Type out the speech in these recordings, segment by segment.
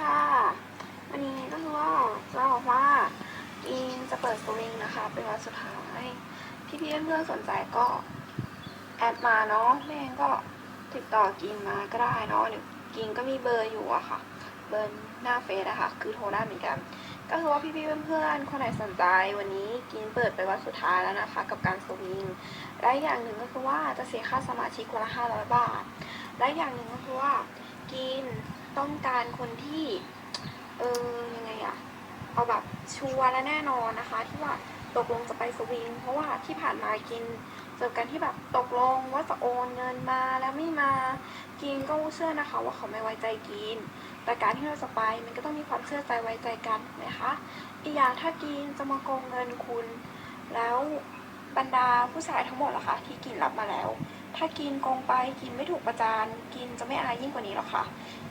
ค่ะ วันนี้ก็คือว่าจะบอกว่ากินจะเปิดสวิงนะคะ เป็นวันสุดท้ายพี่ๆเพื่อนสนใจก็แอดมาเนาะแม่งก็ติดต่อกินมาก็ได้เนาะเดี๋ยวกินก็มีเบอร์อยู่อะค่ะ เบอร์หน้าเฟซอะค่ะ คือโทรได้เหมือนกัน ก็คือว่าพี่ๆเพื่อนๆคนไหนสนใจวันนี้กินเปิดไปวันสุดท้ายแล้วนะคะ กับการสวิงและอย่างหนึ่งก็คือว่าจะเสียค่าสมาชิกวันละห้าร้อยบาท และอย่างหนึ่งก็คือว่ากิน ต้องการคนที่ เออยังไงอะเอาแบบชัวร์และแน่นอนนะคะ ที่ว่าตกลงจะไปสวิง เพราะว่าที่ผ่านมากินเจอกันที่แบบตกลงว่าจะโอนเงินมาแล้วไม่มากินก็เชื่อนะคะ ว่าเขาไม่ไว้ใจกิน แต่การที่เราจะไปมันก็ต้องมีความเชื่อใจไว้ใจกันถูกไหมคะอีกอย่างถ้ากินจะมาโกงเงินคุณ แล้วบรรดาผู้ชายทั้งหมดล่ะคะที่กินรับมาแล้ว ถ้ากินโกงไปกินไม่ถูกประจานกินจะไม่อายยิ่งกว่านี้หรอกค่ะ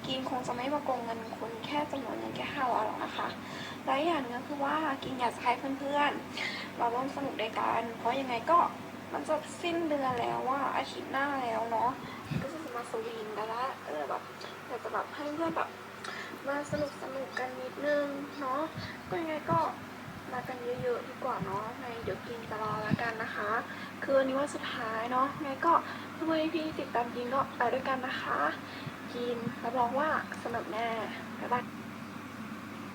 กินคงจะไม่มาโกงเงินคุณแค่จำนวนเงินแค่ห้าร้อยหรอกนะคะและอีกอย่างนึงคือว่ากินอยากจะให้เพื่อนๆ มาร่วมสนุกด้วยกัน เพราะยังไงก็มันจะสิ้นเดือนแล้วว่าอาทิตย์หน้าแล้วเนาะก็จะมาสวิงกันละเออแบบอยากจะแบบให้เพื่อนแบบมาสนุกสนุกกันนิดนึงเนาะก็ยังไงก็ กันเยอะๆดีกว่าเนาะในเดี๋ยวกินจะรอแล้วกันนะคะ คือวันนี้วันสุดท้ายเนาะไงก็เพื่อนๆพี่ติดตามกินก็ไปด้วยกันนะคะ กินรับรองว่าสนุกแน่